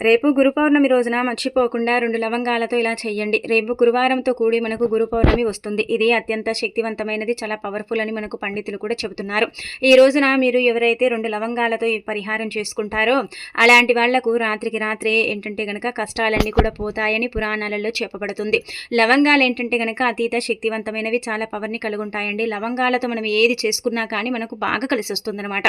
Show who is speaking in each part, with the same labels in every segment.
Speaker 1: రేపు గురు పౌర్ణమి రోజున మర్చిపోకుండా రెండు లవంగాలతో ఇలా చేయండి రేపు గురువారంతో కూడి మనకు గురు పౌర్ణమి వస్తుంది. ఇది అత్యంత శక్తివంతమైనది చాలా పవర్ఫుల్ అని మనకు పండితులు కూడా చెబుతున్నారు. ఈ రోజున మీరు ఎవరైతే రెండు లవంగాలతో ఈ పరిహారం చేసుకుంటారో అలాంటి వాళ్ళకు రాత్రికి రాత్రే ఏంటంటే గనక కష్టాలన్నీ కూడా పోతాయని పురాణాలలో చెప్పబడుతుంది. లవంగాలు ఏంటంటే గనక అతీత శక్తివంతమైనవి చాలా పవర్ని కలిగి ఉంటాయండి లవంగాలతో మనం ఏది చేసుకున్నా కానీ మనకు బాగా కలిసి వస్తుందన్నమాట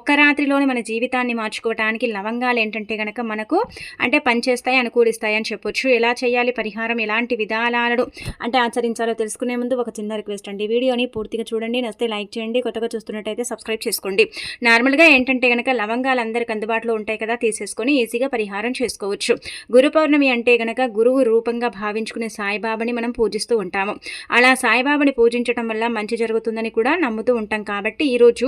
Speaker 1: ఒక్క రాత్రిలోనే మన జీవితాన్ని మార్చుకోవటానికి లవంగాలు ఏంటంటే గనక మనకు అంటే పనిచేస్తాయి అనుకూలిస్తాయి అని చెప్పొచ్చు. ఎలా చేయాలి పరిహారం ఎలాంటి విధానాలను అంటే ఆచరించాలో తెలుసుకునే ముందు ఒక చిన్న రిక్వెస్ట్ అండి. వీడియోని పూర్తిగా చూడండి నస్తే లైక్ చేయండి కొత్తగా చూస్తున్నట్టయితే సబ్స్క్రైబ్ చేసుకోండి. నార్మల్గా ఏంటంటే కనుక లవంగాలు అందరికి అందుబాటులో ఉంటాయి కదా తీసేసుకొని ఈజీగా పరిహారం చేసుకోవచ్చు. గురు పౌర్ణమి అంటే గనక గురువు రూపంగా భావించుకునే సాయిబాబాని మనం పూజిస్తూ ఉంటాము. అలా సాయిబాబాని పూజించడం వల్ల మంచి జరుగుతుందని కూడా నమ్ముతూ ఉంటాం కాబట్టి ఈరోజు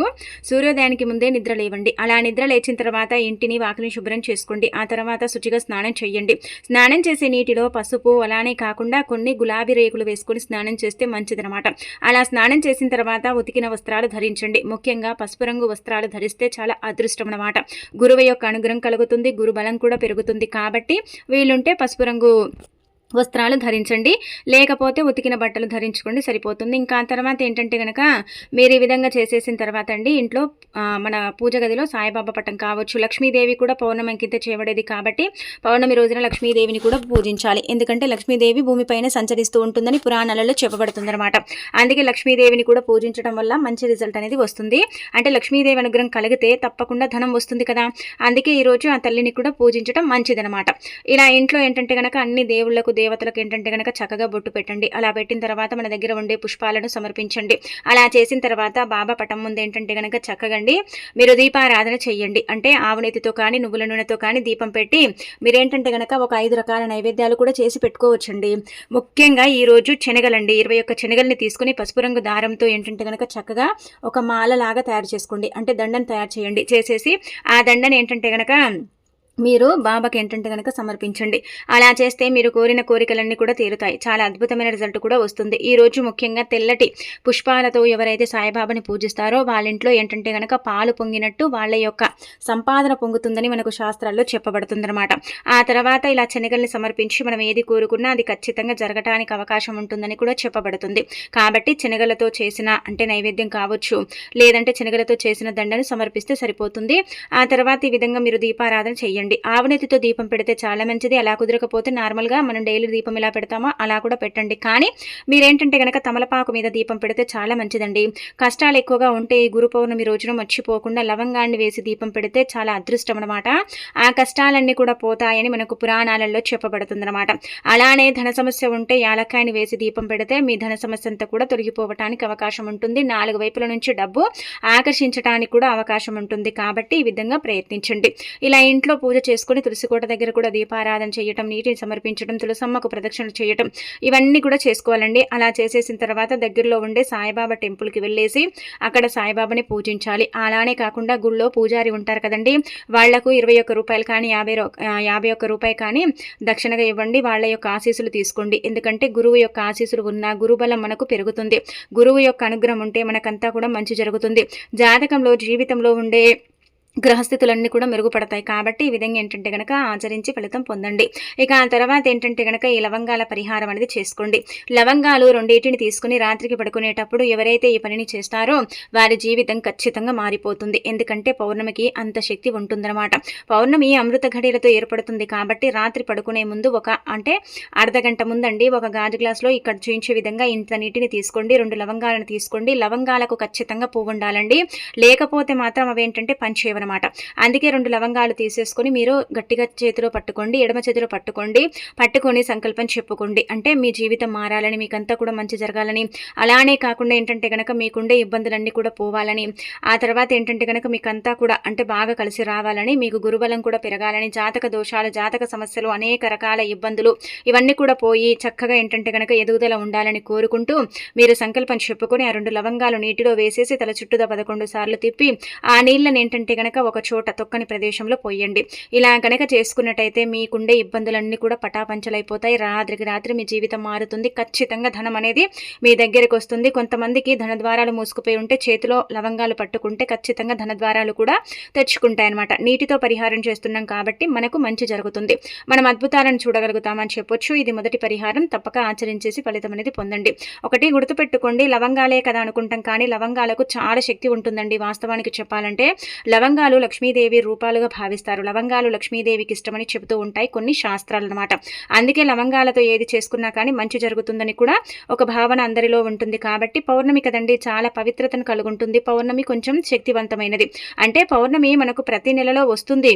Speaker 1: సూర్యోదయానికి ముందే నిద్ర లేవండి. అలా నిద్ర లేచిన తర్వాత ఇంటిని వాకిలిని శుభ్రం చేసుకోండి. ఆ తర్వాత తర్వాత శుచిగా స్నానం చేయండి స్నానం చేసే నీటిలో పసుపు అలానే కాకుండా కొన్ని గులాబీ రేకులు వేసుకొని స్నానం చేస్తే మంచిదనమాట అలా స్నానం చేసిన తర్వాత ఉతికిన వస్త్రాలు ధరించండి. ముఖ్యంగా పసుపు రంగు వస్త్రాలు ధరిస్తే చాలా అదృష్టం అనమాట గురువు యొక్క అనుగ్రహం కలుగుతుంది గురు బలం కూడా పెరుగుతుంది. కాబట్టి వీళ్ళుంటే పసుపు రంగు వస్త్రాలు ధరించండి. లేకపోతే ఉతికిన బట్టలు ధరించుకోండి. సరిపోతుంది. ఇంకా తర్వాత ఏంటంటే కనుక మీరు ఈ విధంగా చేసేసిన తర్వాత అండి ఇంట్లో మన పూజ గదిలో సాయిబాబా పట్టం కావచ్చు లక్ష్మీదేవి కూడా పౌర్ణమికింత చేయబడేది కాబట్టి పౌర్ణమి రోజున లక్ష్మీదేవిని కూడా పూజించాలి. ఎందుకంటే లక్ష్మీదేవి భూమిపైన సంచరిస్తూ ఉంటుందని పురాణాలలో చెప్పబడుతుందన్నమాట. అందుకే లక్ష్మీదేవిని కూడా పూజించడం వల్ల మంచి రిజల్ట్ అనేది వస్తుంది. అంటే లక్ష్మీదేవి అనుగ్రహం కలిగితే తప్పకుండా ధనం వస్తుంది కదా. అందుకే ఈరోజు ఆ తల్లిని కూడా పూజించడం మంచిదనమాట ఇలా ఇంట్లో ఏంటంటే కనుక అన్ని దేవుళ్ళకు దేవతలకు ఏంటంటే కనుక చక్కగా బొట్టు పెట్టండి. అలా పెట్టిన తర్వాత మన దగ్గర ఉండే పుష్పాలను సమర్పించండి. అలా చేసిన తర్వాత బాబా పటం ముందు ఏంటంటే కనుక చక్కగండి. మీరు దీపారాధన చెయ్యండి. అంటే ఆవునెతితో కానీ నువ్వుల నూనెతో కానీ దీపం పెట్టి మీరేంటంటే కనుక ఒక ఐదు రకాల నైవేద్యాలు కూడా చేసి పెట్టుకోవచ్చండి. ముఖ్యంగా ఈరోజు శనగలండి. ఇరవై ఒక్క శనగల్ని తీసుకుని పసుపు రంగు దారంతో ఏంటంటే కనుక చక్కగా ఒక మాలలాగా తయారు చేసుకోండి. అంటే దండను తయారు చేయండి. చేసేసి ఆ దండని ఏంటంటే కనుక మీరు బాబాకి ఏంటంటే కనుక సమర్పించండి. అలా చేస్తే మీరు కోరిన కోరికలన్నీ కూడా తీరుతాయి. చాలా అద్భుతమైన రిజల్ట్ కూడా వస్తుంది. ఈ రోజు ముఖ్యంగా తెల్లటి పుష్పాలతో ఎవరైతే సాయిబాబాని పూజిస్తారో వాళ్ళ ఇంట్లో ఏంటంటే కనుక పాలు పొంగినట్టు వాళ్ళ యొక్క సంపాదన పొంగుతుందని మనకు శాస్త్రాల్లో చెప్పబడుతుందన్నమాట. ఆ తర్వాత ఇలా శనగల్ని సమర్పించి మనం ఏది కోరుకున్నా అది ఖచ్చితంగా జరగటానికి అవకాశం ఉంటుందని కూడా చెప్పబడుతుంది. కాబట్టి శనగలతో చేసిన అంటే నైవేద్యం కావచ్చు లేదంటే శనగలతో చేసిన దండను సమర్పిస్తే సరిపోతుంది. ఆ తర్వాత ఈ విధంగా మీరు దీపారాధన చేయండి. పెట్టండి ఆవునెతితో దీపం పెడితే చాలా మంచిది. అలా కుదరకపోతే నార్మల్గా మనం డైలీ దీపం ఇలా పెడతామో అలా కూడా పెట్టండి. కానీ మీరేంటంటే కనుక తమలపాకు మీద దీపం పెడితే చాలా మంచిదండి. కష్టాలు ఎక్కువగా ఉంటే ఈ గురు పౌర్ణమి రోజున మర్చిపోకుండా లవంగాన్ని వేసి దీపం పెడితే చాలా అదృష్టం అనమాట ఆ కష్టాలన్నీ కూడా పోతాయని మనకు పురాణాలలో చెప్పబడుతుందన్నమాట. అలానే ధన సమస్య ఉంటే యాలక్కాయని వేసి దీపం పెడితే మీ ధన సమస్య అంతా కూడా తొలగిపోవటానికి అవకాశం ఉంటుంది. నాలుగు వైపుల నుంచి డబ్బు ఆకర్షించడానికి కూడా అవకాశం ఉంటుంది. కాబట్టి ఈ విధంగా ప్రయత్నించండి. ఇలా ఇంట్లో పూజ చేసుకుని తులసికోట దగ్గర కూడా దీపారాధన చేయటం నీటిని సమర్పించడం తులసమ్మకు ప్రదక్షిణ చేయటం ఇవన్నీ కూడా చేసుకోవాలండి. అలా చేసేసిన తర్వాత దగ్గరలో ఉండే సాయిబాబా టెంపుల్కి వెళ్ళేసి అక్కడ సాయిబాబాని పూజించాలి. అలానే కాకుండా గుళ్ళో పూజారి ఉంటారు కదండి. వాళ్ళకు ఇరవై ఒక్క రూపాయలు కానీ యాభై యాభై ఒక్క రూపాయి కానీ దక్షిణగా ఇవ్వండి. వాళ్ళ యొక్క ఆశీస్సులు తీసుకోండి. ఎందుకంటే గురువు యొక్క ఆశీస్సులు ఉన్న గురుబలం మనకు పెరుగుతుంది. గురువు యొక్క అనుగ్రహం ఉంటే మనకంతా కూడా మంచి జరుగుతుంది. జాతకంలో జీవితంలో ఉండే గ్రహస్థితులన్నీ కూడా మెరుగుపడతాయి. కాబట్టి ఈ విధంగా ఏంటంటే గనక ఆచరించి ఫలితం పొందండి. ఇక ఆ తర్వాత ఏంటంటే గనక ఈ లవంగాల పరిహారం అనేది చేసుకోండి. లవంగాలు రెండింటిని తీసుకుని రాత్రికి పడుకునేటప్పుడు ఎవరైతే ఈ పనిని చేస్తారో వారి జీవితం ఖచ్చితంగా మారిపోతుంది. ఎందుకంటే పౌర్ణమికి అంత శక్తి ఉంటుందన్నమాట. పౌర్ణమి అమృత ఘడిలతో ఏర్పడుతుంది కాబట్టి రాత్రి పడుకునే ముందు ఒక అంటే అర్ధ గంట ముందండి ఒక గాజు గ్లాస్లో ఇక్కడ చూయించే విధంగా ఇంత నీటిని తీసుకోండి రెండు లవంగాలను తీసుకోండి. లవంగాలకు ఖచ్చితంగా పువ్వు ఉండాలండి. లేకపోతే మాత్రం అవి ఏంటంటే పంచేవ అనమాట. అందుకే రెండు లవంగాలు తీసేసుకొని మీరు గట్టిగా చేతిలో పట్టుకోండి ఎడమ చేతిలో పట్టుకోండి పట్టుకొని సంకల్పం చెప్పుకోండి. అంటే మీ జీవితం మారాలని మీకంతా కూడా మంచి జరగాలని. అలానే కాకుండా ఏంటంటే కనుక మీకుండే ఇబ్బందులన్నీ కూడా పోవాలని. ఆ తర్వాత ఏంటంటే కనుక మీకంతా కూడా అంటే బాగా కలిసి రావాలని మీకు గురుబలం కూడా పెరగాలని జాతక దోషాలు జాతక సమస్యలు అనేక రకాల ఇబ్బందులు ఇవన్నీ కూడా పోయి చక్కగా ఏంటంటే కనుక ఎదుగుదల ఉండాలని కోరుకుంటూ మీరు సంకల్పం చెప్పుకొని ఆ రెండు లవంగాలు నీటిలో వేసేసి తల చుట్టూదా పదకొండు సార్లు తిప్పి ఆ నీళ్ళని ఏంటంటే కనుక కనుక ఒక చోట తొక్కని ప్రదేశంలో పోయండి. ఇలా కనుక చేసుకున్నట్టయితే మీకుండే ఇబ్బందులన్నీ కూడా పటాపంచలైపోతాయి. రాత్రికి రాత్రి మీ జీవితం మారుతుంది. ఖచ్చితంగా ధనం అనేది మీ దగ్గరికి వస్తుంది. కొంతమందికి ధన ద్వారాలు మూసుకుపోయి ఉంటే చేతిలో లవంగాలు పట్టుకుంటే ఖచ్చితంగా ధన ద్వారాలు కూడా తెచ్చుకుంటాయన్నమాట. నీటితో పరిహారం చేస్తున్నాం కాబట్టి మనకు మంచి జరుగుతుంది. మనం అద్భుతాలను చూడగలుగుతామని చెప్పొచ్చు. ఇది మొదటి పరిహారం. తప్పక ఆచరించేసి ఫలితం అనేది పొందండి. ఒకటి గుర్తుపెట్టుకోండి. లవంగాలే కదా అనుకుంటాం కానీ లవంగాలకు చాలా శక్తి ఉంటుందండి. వాస్తవానికి చెప్పాలంటే లవంగాలు లక్ష్మీదేవి రూపాలుగా భావిస్తారు. లవంగాలు లక్ష్మీదేవికి ఇష్టమని చెబుతూ ఉంటాయి కొన్ని శాస్త్రాలు అనమాట అందుకే లవంగాలతో ఏది చేసుకున్నా కానీ మంచి జరుగుతుందని కూడా ఒక భావన అందరిలో ఉంటుంది. కాబట్టి పౌర్ణమి కదండి చాలా పవిత్రతను కలుగుంటుంది. పౌర్ణమి కొంచెం శక్తివంతమైనది. అంటే పౌర్ణమి మనకు ప్రతి నెలలో వస్తుంది.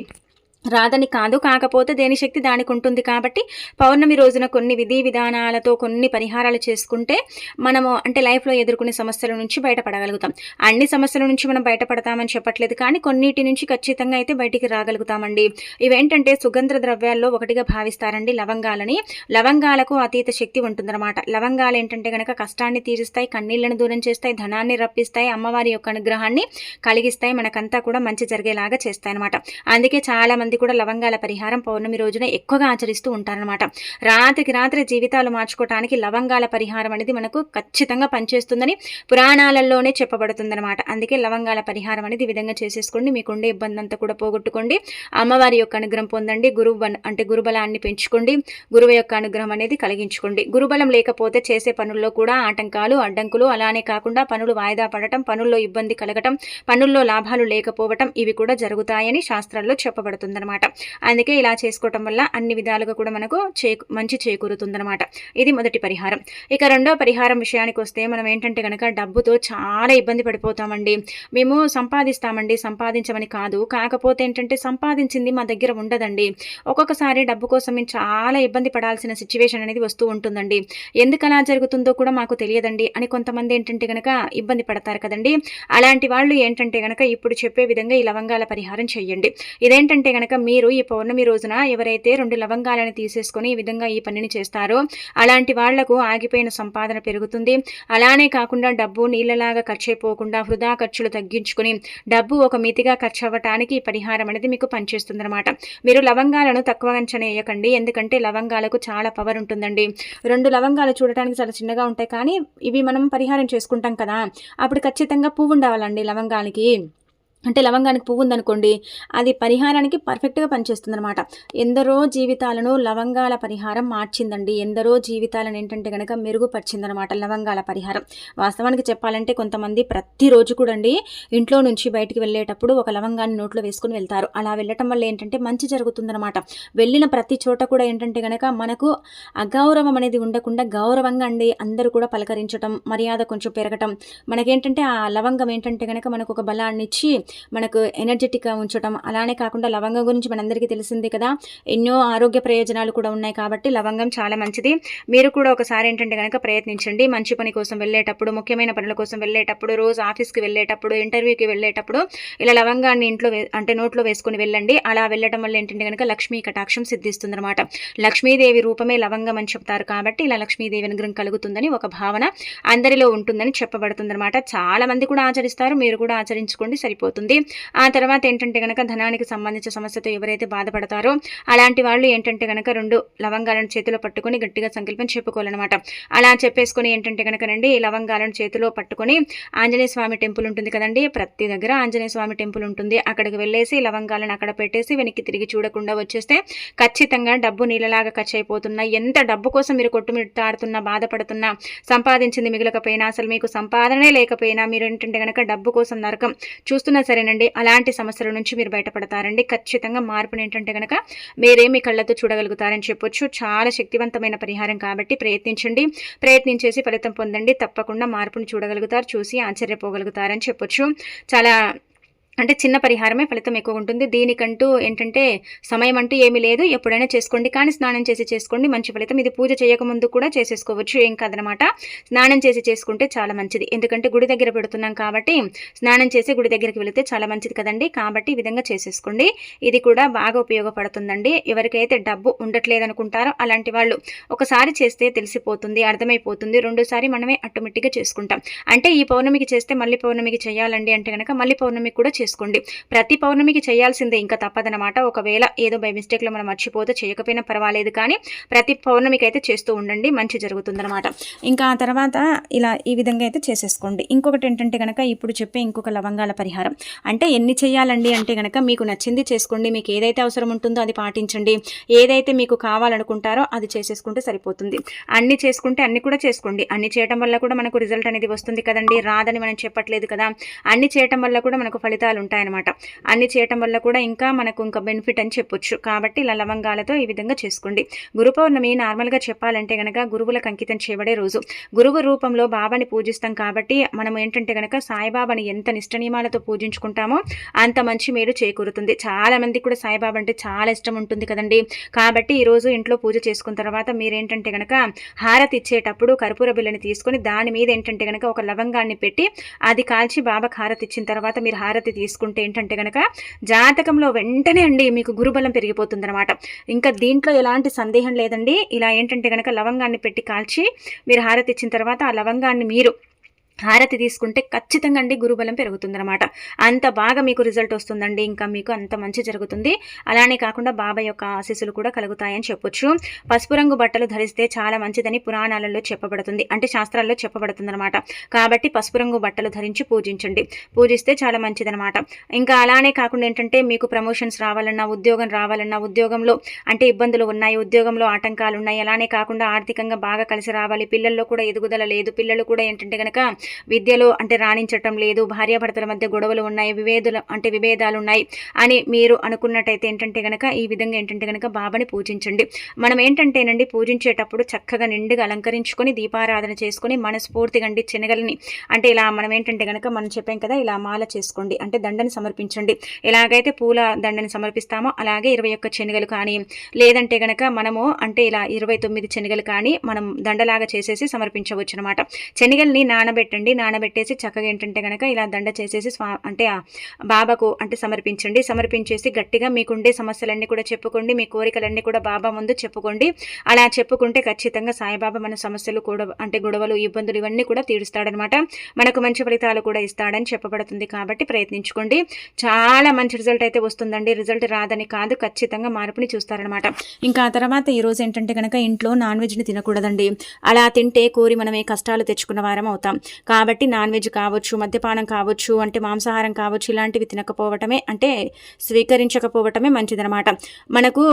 Speaker 1: రాదని కాదు. కాకపోతే దేని శక్తి దానికి ఉంటుంది కాబట్టి పౌర్ణమి రోజున కొన్ని విధి విధానాలతో కొన్ని పరిహారాలు చేసుకుంటే మనము అంటే లైఫ్లో ఎదుర్కొనే సమస్యల నుంచి బయటపడగలుగుతాం. అన్ని సమస్యల నుంచి మనం బయటపడతామని చెప్పట్లేదు కానీ కొన్నిటి నుంచి ఖచ్చితంగా అయితే బయటికి రాగలుగుతామండి. ఇవేంటంటే సుగంధ ద్రవ్యాల్లో ఒకటిగా భావిస్తారండి లవంగాలని. లవంగాలకు అతీత శక్తి ఉంటుందన్నమాట. లవంగాలు ఏంటంటే కనుక కష్టాన్ని తీరుస్తాయి కన్నీళ్ళను దూరం చేస్తాయి ధనాన్ని రప్పిస్తాయి అమ్మవారి యొక్క అనుగ్రహాన్ని కలిగిస్తాయి మనకంతా కూడా మంచి జరిగేలాగా చేస్తాయి అనమాట అందుకే చాలా మంది కూడా లవంగాల పరిహారం పౌర్ణమి రోజున ఎక్కువగా ఆచరిస్తూ ఉంటారనమాట రాత్రికి రాత్రి జీవితాలు మార్చుకోవటానికి లవంగాల పరిహారం అనేది మనకు ఖచ్చితంగా పనిచేస్తుందని పురాణాలలోనే చెప్పబడుతుందనమాట అందుకే లవంగాల పరిహారం అనేది ఈ విధంగా చేసేసుకోండి. మీకుండే ఇబ్బంది అంతా కూడా పోగొట్టుకోండి. అమ్మవారి యొక్క అనుగ్రహం పొందండి. గురువు అంటే గురుబలాన్ని పెంచుకోండి. గురువు యొక్క అనుగ్రహం అనేది కలిగించుకోండి. గురుబలం లేకపోతే చేసే పనుల్లో కూడా ఆటంకాలు అడ్డంకులు అలానే కాకుండా పనులు వాయిదా పడటం పనుల్లో ఇబ్బంది కలగటం పనుల్లో లాభాలు లేకపోవటం ఇవి కూడా జరుగుతాయని శాస్త్రాల్లో అనమాట అందుకే ఇలా చేసుకోవటం వల్ల అన్ని విధాలుగా కూడా మనకు చే మంచి చేకూరుతుందన్నమాట. ఇది మొదటి పరిహారం. ఇక రెండో పరిహారం విషయానికి వస్తే మనం ఏంటంటే కనుక డబ్బుతో చాలా ఇబ్బంది పడిపోతామండి. మేము సంపాదిస్తామండి. సంపాదించమని కాదు. కాకపోతే ఏంటంటే సంపాదించింది మా దగ్గర ఉండదండి. ఒక్కొక్కసారి డబ్బు కోసం మేము చాలా ఇబ్బంది పడాల్సిన సిచ్యువేషన్ అనేది వస్తూ ఉంటుందండి. ఎందుకు అలా జరుగుతుందో కూడా మాకు తెలియదండి. అని కొంతమంది ఏంటంటే కనుక ఇబ్బంది పడతారు కదండి. అలాంటి వాళ్ళు ఏంటంటే కనుక ఇప్పుడు చెప్పే విధంగా ఈ లవంగాల పరిహారం చేయండి. ఇదేంటంటే కనుక మీరు ఈ పౌర్ణమి రోజున ఎవరైతే రెండు లవంగాలను తీసేసుకొని ఈ విధంగా ఈ పనిని చేస్తారో అలాంటి వాళ్ళకు ఆగిపోయిన సంపాదన పెరుగుతుంది. అలానే కాకుండా డబ్బు నీళ్ళలాగా ఖర్చు అయిపోకుండా వృధా ఖర్చులు తగ్గించుకుని డబ్బు ఒక మితిగా ఖర్చు అవ్వటానికి ఈ పరిహారం అనేది మీకు పనిచేస్తుందన్నమాట. మీరు లవంగాలను తక్కువ అంచనా వేయకండి. ఎందుకంటే లవంగాలకు చాలా పవర్ ఉంటుందండి. రెండు లవంగాలు చూడటానికి చాలా చిన్నగా ఉంటాయి. కానీ ఇవి మనం పరిహారం చేసుకుంటాం కదా. అప్పుడు ఖచ్చితంగా పువ్వు ఉండాలండి లవంగానికి అంటే లవంగానికి పువ్వు ఉందనుకోండి అది పరిహారానికి పర్ఫెక్ట్గా పనిచేస్తుంది అనమాట ఎందరో జీవితాలను లవంగాల పరిహారం మార్చిందండి. ఎందరో జీవితాలను ఏంటంటే కనుక మెరుగుపరిచిందనమాట లవంగాల పరిహారం. వాస్తవానికి చెప్పాలంటే కొంతమంది ప్రతిరోజు కూడా ఇంట్లో నుంచి బయటికి వెళ్ళేటప్పుడు ఒక లవంగాన్ని నోట్లో వేసుకుని వెళ్తారు. అలా వెళ్ళటం వల్ల ఏంటంటే మంచి జరుగుతుందనమాట వెళ్ళిన ప్రతి చోట కూడా ఏంటంటే కనుక మనకు అగౌరవం అనేది ఉండకుండా గౌరవంగా అండి అందరూ కూడా పలకరించడం మర్యాద కొంచెం పెరగటం. మనకేంటంటే ఆ లవంగం ఏంటంటే కనుక మనకు ఒక బలాన్ని ఇచ్చి మనకు ఎనర్జెటిక్గా ఉంచడం అలానే కాకుండా లవంగం గురించి మనందరికీ తెలిసిందే కదా. ఎన్నో ఆరోగ్య ప్రయోజనాలు కూడా ఉన్నాయి కాబట్టి లవంగం చాలా మంచిది. మీరు కూడా ఒకసారి ఏంటంటే కనుక ప్రయత్నించండి. మంచి పని కోసం వెళ్ళేటప్పుడు ముఖ్యమైన పనుల కోసం వెళ్ళేటప్పుడు రోజు ఆఫీస్కి వెళ్ళేటప్పుడు ఇంటర్వ్యూకి వెళ్ళేటప్పుడు ఇలా లవంగాన్ని ఇంట్లో అంటే నోట్లో వేసుకుని వెళ్ళండి. అలా వెళ్ళడం వల్ల ఏంటంటే కనుక లక్ష్మీ కటాక్షం సిద్ధిస్తుంది అనమాట లక్ష్మీదేవి రూపమే లవంగం అని చెప్తారు కాబట్టి ఇలా లక్ష్మీదేవి అనుగ్రహం కలుగుతుందని ఒక భావన అందరిలో ఉంటుందని చెప్పబడుతుంది అనమాట చాలా మంది కూడా ఆచరిస్తారు. మీరు కూడా ఆచరించుకోండి. సరిపోతుంది. ఉంటుంది ఆ తర్వాత ఏంటంటే కనుక ధనానికి సంబంధించిన సమస్యతో ఎవరైతే బాధపడతారో అలాంటి వాళ్ళు ఏంటంటే కనుక రెండు లవంగాలను చేతిలో పట్టుకొని గట్టిగా సంకల్పం చెప్పుకోవాలన్నమాట. అలా చెప్పేసుకొని ఏంటంటే కనుక రండి లవంగాలను చేతిలో పట్టుకొని ఆంజనేయ స్వామి టెంపుల్ ఉంటుంది కదండి ప్రతి దగ్గర ఆంజనేయ స్వామి టెంపుల్ ఉంటుంది. అక్కడికి వెళ్ళేసి లవంగాలను అక్కడ పెట్టేసి వెనక్కి తిరిగి చూడకుండా వచ్చేస్తే ఖచ్చితంగా డబ్బు నీళ్ళలాగా ఖర్చు అయిపోతున్నా ఎంత డబ్బు కోసం మీరు కొట్టుమిట్టాడుతున్నా బాధపడుతున్నా సంపాదించింది మిగిలకపోయినా అసలు మీకు సంపాదనే లేకపోయినా మీరు ఏంటంటే కనుక డబ్బు కోసం నరకం చూస్తున్న సరేనండి. అలాంటి సమస్యల నుంచి మీరు బయటపడతారండి. ఖచ్చితంగా మార్పుని ఏంటంటే కనుక మీరే మీ కళ్ళతో చూడగలుగుతారని చెప్పొచ్చు. చాలా శక్తివంతమైన పరిహారం కాబట్టి ప్రయత్నించండి. ప్రయత్నించేసి ఫలితం పొందండి. తప్పకుండా మార్పుని చూడగలుగుతారు. చూసి ఆశ్చర్యపోగలుగుతారని చెప్పొచ్చు. చాలా అంటే చిన్న పరిహారమే ఫలితం ఎక్కువ ఉంటుంది. దీనికంటూ ఏంటంటే సమయం అంటూ ఏమీ లేదు. ఎప్పుడైనా చేసుకోండి. కానీ స్నానం చేసి చేసుకోండి. మంచి ఫలితం. ఇది పూజ చేయకముందు కూడా చేసేసుకోవచ్చు. ఏం కాదనమాట స్నానం చేసి చేసుకుంటే చాలా మంచిది. ఎందుకంటే గుడి దగ్గర పెడుతున్నాం కాబట్టి స్నానం చేసి గుడి దగ్గరికి వెళితే చాలా మంచిది కదండి. కాబట్టి ఈ విధంగా చేసేసుకోండి. ఇది కూడా బాగా ఉపయోగపడుతుందండి. ఎవరికైతే డబ్బు ఉండట్లేదు అనుకుంటారో అలాంటి వాళ్ళు ఒకసారి చేస్తే తెలిసిపోతుంది అర్థమైపోతుంది. రెండోసారి మనమే ఆటోమేటిక్గా చేసుకుంటాం. అంటే ఈ పౌర్ణమికి చేస్తే మళ్ళీ పౌర్ణమికి చేయాలండి అంటే కనుక మళ్ళీ పౌర్ణమికి కూడా చేసుకోండి. ప్రతి పౌర్ణమికి చేయాల్సిందే ఇంకా తప్పదనమాట ఒకవేళ ఏదో బై మిస్టేక్లో మనం మర్చిపోతే చేయకపోయినా పర్వాలేదు కానీ ప్రతి పౌర్ణమికి అయితే చేస్తూ ఉండండి. మంచి జరుగుతుందనమాట ఇంకా ఆ తర్వాత ఇలా ఈ విధంగా అయితే చేసేసుకోండి. ఇంకొకటి ఏంటంటే కనుక ఇప్పుడు చెప్పే ఇంకొక లవంగాల పరిహారం. అంటే ఎన్ని చేయాలండి అంటే కనుక మీకు నచ్చింది చేసుకోండి. మీకు ఏదైతే అవసరం ఉంటుందో అది పాటించండి. ఏదైతే మీకు కావాలనుకుంటారో అది చేసేసుకుంటే సరిపోతుంది. అన్ని చేసుకుంటే అన్ని కూడా చేసుకోండి. అన్ని చేయడం వల్ల కూడా మనకు రిజల్ట్ అనేది వస్తుంది కదండి. రాదని మనం చెప్పట్లేదు కదా. అన్ని చేయటం వల్ల కూడా మనకు ఫలితాలు ఉంటాయన్నమాట అన్ని చేయటం వల్ల కూడా ఇంకా మనకు ఇంకా బెనిఫిట్ అని చెప్పొచ్చు. కాబట్టి ఇలా లవంగాలతో ఈ విధంగా చేసుకోండి. గురు పౌర్ణమి నార్మల్గా చెప్పాలంటే కనుక గురువులకు అంకితం చేయబడే రోజు. గురువు రూపంలో బాబాని పూజిస్తాం కాబట్టి మనం ఏంటంటే కనుక సాయిబాబాని ఎంత నిష్ట నియమాలతో పూజించుకుంటామో అంత మంచి మేలు చేకూరుతుంది. చాలా మందికి కూడా సాయిబాబా అంటే చాలా ఇష్టం ఉంటుంది కదండి. కాబట్టి ఈరోజు ఇంట్లో పూజ చేసుకున్న తర్వాత మీరేంటంటే కనుక హారతి ఇచ్చేటప్పుడు కర్పూర బిల్లని తీసుకొని దాని మీద ఏంటంటే కనుక ఒక లవంగాన్ని పెట్టి అది కాల్చి బాబాకి హారతి ఇచ్చిన తర్వాత మీరు హారతి తీసుకుంటే ఏంటంటే కనుక జాతకంలో వెంటనే అండి మీకు గురుబలం పెరిగిపోతుంది అనమాట ఇంకా దీంట్లో ఎలాంటి సందేహం లేదండి. ఇలా ఏంటంటే కనుక లవంగాన్ని పెట్టి కాల్చి మీరు హారతి ఇచ్చిన తర్వాత ఆ లవంగాన్ని మీరు హారతి తీసుకుంటే ఖచ్చితంగా అండి గురుబలం పెరుగుతుందనమాట అంత బాగా మీకు రిజల్ట్ వస్తుందండి. ఇంకా మీకు అంత మంచి జరుగుతుంది. అలానే కాకుండా బాబా యొక్క ఆశీస్సులు కూడా కలుగుతాయని చెప్పొచ్చు. పసుపు రంగు బట్టలు ధరిస్తే చాలా మంచిదని పురాణాలలో చెప్పబడుతుంది. అంటే శాస్త్రాల్లో చెప్పబడుతుందనమాట కాబట్టి పసుపు రంగు బట్టలు ధరించి పూజించండి. పూజిస్తే చాలా మంచిదనమాట ఇంకా అలానే కాకుండా ఏంటంటే మీకు ప్రమోషన్స్ రావాలన్నా ఉద్యోగం రావాలన్నా ఉద్యోగంలో అంటే ఇబ్బందులు ఉన్నాయి ఉద్యోగంలో ఆటంకాలు ఉన్నాయి. అలానే కాకుండా ఆర్థికంగా బాగా కలిసి రావాలి. పిల్లల్లో కూడా ఎదుగుదల లేదు. పిల్లలు కూడా ఏంటంటే కనుక విద్యలో అంటే రాణించటం లేదు భార్యాభర్తల మధ్య గొడవలు ఉన్నాయి విభేదులు అంటే విభేదాలు ఉన్నాయి అని మీరు అనుకున్నట్టయితే ఏంటంటే కనుక ఈ విధంగా ఏంటంటే కనుక బాబాని పూజించండి. మనం ఏంటంటేనండి పూజించేటప్పుడు చక్కగా నిండుగా అలంకరించుకొని దీపారాధన చేసుకొని మనస్ఫూర్తిగా అండి శనగలని అంటే ఇలా మనం ఏంటంటే కనుక మనం చెప్పాం కదా ఇలా మాల చేసుకోండి. అంటే దండని సమర్పించండి. ఎలాగైతే పూల దండని సమర్పిస్తామో అలాగే ఇరవై ఒక్క శనగలు కానీ లేదంటే కనుక మనము అంటే ఇలా ఇరవై తొమ్మిది శనగలు కానీ మనం దండలాగా చేసేసి సమర్పించవచ్చు అనమాట శనగల్ని నానబెట్టి నానబెట్టండి నానబెట్టేసి చక్కగా ఏంటంటే కనుక ఇలా దండ చేసేసి స్వా అంటే బాబాకు అంటే సమర్పించండి. సమర్పించేసి గట్టిగా మీకుండే సమస్యలన్నీ కూడా చెప్పుకోండి మీ కోరికలన్నీ కూడా బాబా ముందు చెప్పుకోండి. అలా చెప్పుకుంటే ఖచ్చితంగా సాయిబాబా మన సమస్యలు కూడా అంటే గొడవలు ఇబ్బందులు ఇవన్నీ కూడా తీరుస్తాడనమాట. మనకు మంచి ఫలితాలు కూడా ఇస్తాడని చెప్పబడుతుంది కాబట్టి ప్రయత్నించుకోండి. చాలా మంచి రిజల్ట్ అయితే వస్తుందండి. రిజల్ట్ రాదని కాదు ఖచ్చితంగా మార్పుని చూస్తారనమాట. ఇంకా ఆ తర్వాత ఈరోజు ఏంటంటే కనుక ఇంట్లో నాన్ వెజ్ని తినకూడదండి. అలా తింటే కోరి మనమే కష్టాలు తెచ్చుకున్న వారం అవుతాం. కాబట్టి నాన్ వెజ్ కావచ్చు మద్యపానం కావచ్చు అంటే మాంసాహారం కావచ్చు ఇలాంటివి తినకపోవటమే అంటే స్వీకరించకపోవటమే మంచిదనమాట మనకు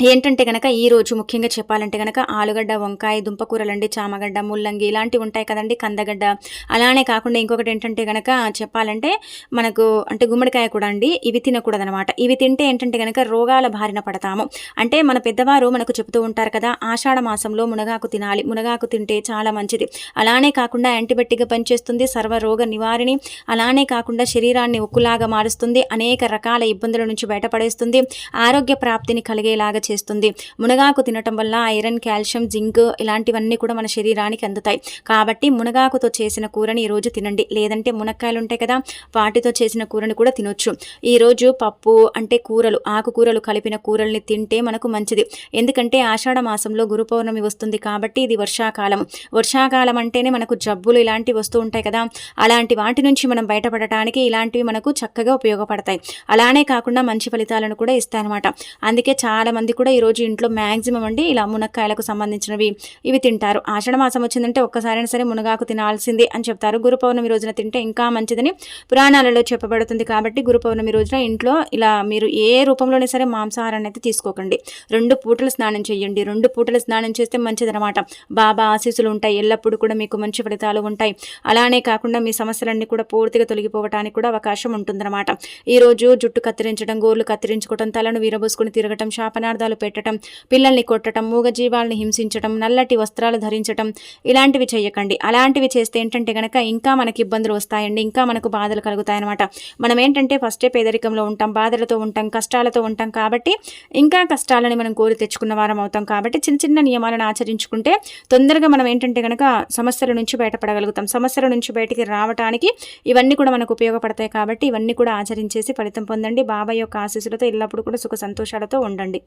Speaker 1: ఏంటంటే కనుక ఈరోజు ముఖ్యంగా చెప్పాలంటే కనుక ఆలుగడ్డ వంకాయ దుంపకూరలండి చామగడ్డ ముల్లంగి ఇలాంటివి ఉంటాయి కదండి కందగడ్డ. అలానే కాకుండా ఇంకొకటి ఏంటంటే కనుక చెప్పాలంటే మనకు అంటే గుమ్మడికాయ కూడా అండి ఇవి తినకూడదనమాట. ఇవి తింటే ఏంటంటే కనుక రోగాల బారిన పడతాము. అంటే మన పెద్దవారు మనకు చెబుతూ ఉంటారు కదా ఆషాఢ మాసంలో మునగాకు తినాలి మునగాకు తింటే చాలా మంచిది. అలానే కాకుండా యాంటీబయాటిక్గా పనిచేస్తుంది సర్వరోగ నివారిణి. అలానే కాకుండా శరీరాన్ని ఉక్కులాగా మారుస్తుంది అనేక రకాల ఇబ్బందుల నుంచి బయటపడేస్తుంది. ఆరోగ్య ప్రాప్తిని కలిగేలాగా చేస్తుంది. మునగాకు తినటం వల్ల ఐరన్ కాల్షియం జింక్ ఇలాంటివన్నీ కూడా మన శరీరానికి అందుతాయి. కాబట్టి మునగాకుతో చేసిన కూరని ఈరోజు తినండి. లేదంటే మునక్కాయలు ఉంటాయి కదా వాటితో చేసిన కూరని కూడా తినొచ్చు. ఈరోజు పప్పు అంటే కూరలు ఆకుకూరలు కలిపిన కూరల్ని తింటే మనకు మంచిది. ఎందుకంటే ఆషాఢ మాసంలో గురు పౌర్ణమి వస్తుంది కాబట్టి ఇది వర్షాకాలం. వర్షాకాలం అంటేనే మనకు జబ్బులు ఇలాంటివి వస్తూ ఉంటాయి కదా అలాంటి వాటి నుంచి మనం బయటపడటానికి ఇలాంటివి మనకు చక్కగా ఉపయోగపడతాయి. అలానే కాకుండా మంచి ఫలితాలను కూడా ఇస్తాయన్నమాట. అందుకే చాలామంది కూడా ఈరోజు ఇంట్లో మ్యాక్సిమం అండి ఇలా మునక్కాయలకు సంబంధించినవి ఇవి తింటారు. ఆషాఢ మాసం వచ్చిందంటే ఒక్కసారైనా సరే మునగాకు తినాల్సిందే అని చెప్తారు. గురు పౌర్ణమి రోజున తింటే ఇంకా మంచిదని పురాణాలలో చెప్పబడుతుంది కాబట్టి గురు పౌర్ణమి రోజున ఇంట్లో ఇలా మీరు ఏ రూపంలోనే సరే మాంసాహారాన్ని అయితే తీసుకోకండి. రెండు పూటలు స్నానం చేయండి రెండు పూటలు స్నానం చేస్తే మంచిదనమాట బాబా ఆశీస్సులు ఉంటాయి. ఎల్లప్పుడూ కూడా మీకు మంచి ఫలితాలు ఉంటాయి. అలానే కాకుండా మీ సమస్యలన్నీ కూడా పూర్తిగా తొలగిపోవటానికి కూడా అవకాశం ఉంటుందన్నమాట. ఈరోజు జుట్టు కత్తిరించడం గోర్లు కత్తిరించుకోవడం తలను వీరబోసుకుని తిరగటం శాపనార్థాలు పదార్థాలు పెట్టడం పిల్లల్ని కొట్టడం మూగజీవాల్ని హింసించడం నల్లటి వస్త్రాలు ధరించడం ఇలాంటివి చేయకండి. అలాంటివి చేస్తే ఏంటంటే కనుక ఇంకా మనకి ఇబ్బందులు వస్తాయండి ఇంకా మనకు బాధలు కలుగుతాయన్నమాట. మనం ఏంటంటే ఫస్టే పేదరికంలో ఉంటాం బాధలతో ఉంటాం కష్టాలతో ఉంటాం కాబట్టి ఇంకా కష్టాలని మనం కోరి తెచ్చుకున్న వారం అవుతాం కాబట్టి చిన్న చిన్న నియమాలను ఆచరించుకుంటే తొందరగా మనం ఏంటంటే కనుక సమస్యల నుంచి బయటపడగలుగుతాం. సమస్యల నుంచి బయటికి రావడానికి ఇవన్నీ కూడా మనకు ఉపయోగపడతాయి కాబట్టి ఇవన్నీ కూడా ఆచరించేసి ఫలితం పొందండి. బాబాయ్ యొక్క ఆశీస్సులతో ఎల్లప్పుడూ కూడా సుఖ సంతోషాలతో ఉండండి.